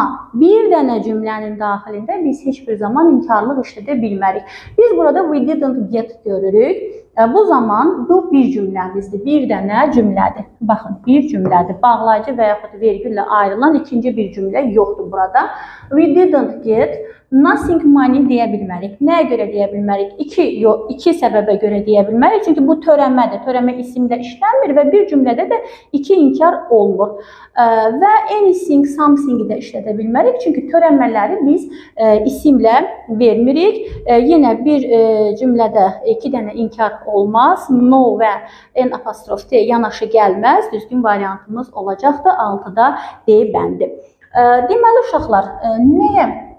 Amma bir dənə cümlənin daxilində biz heç bir zaman inkarlıq işlədə bilmərik. Biz burada we didn't get görürük. E, Bu zaman bu bir cümləmizdir. Bir dənə cümlədir. Baxın, bir cümlədir. Bağlayıcı və yaxud vergüllə ayrılan ikinci bir cümlə yoxdur burada. We didn't get nothing money deyə bilmərik. Nəyə görə deyə bilmərik? İki, yox, iki səbəbə görə deyə bilmərik. Çünki bu törəmədir. Törəmə isimlə işlənmir və bir cümlədə də iki inkar olmur. Ə, Və anything, something də işlədə bilmərik. Çünki törəmələri biz ə, isimlə vermirik. Ə, Yenə bir ə, cümlədə iki dənə inkar olmaz. No və n apostrof t yanaşı gəlməz. Düzgün variantımız olacaqdır 6-da D bəndi. Ə, Deməli uşaqlar, nəyə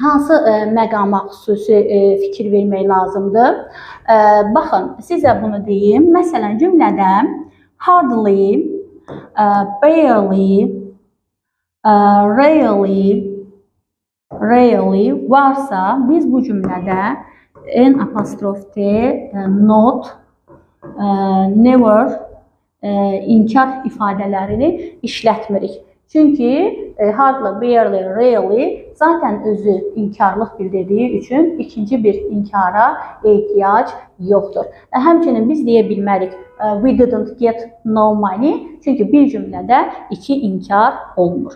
hansı ə, məqama xüsusi ə, fikir vermək lazımdır? Ə, baxın, sizə bunu deyim. Məsələn, cümlədə hardly, ə, barely, ə, really, really varsa biz bu cümlədə n apostrof t, not, ə, never ə, inkar ifadələrini işlətmirik. Çünki e, hardly, barely, really zaten özü inkarlıq bildirdiyi üçün ikinci bir inkara ehtiyac yoxdur. Və həmçinin biz deyə bilmərik e, we didn't get no money çünki bir cümlədə iki inkar olmur.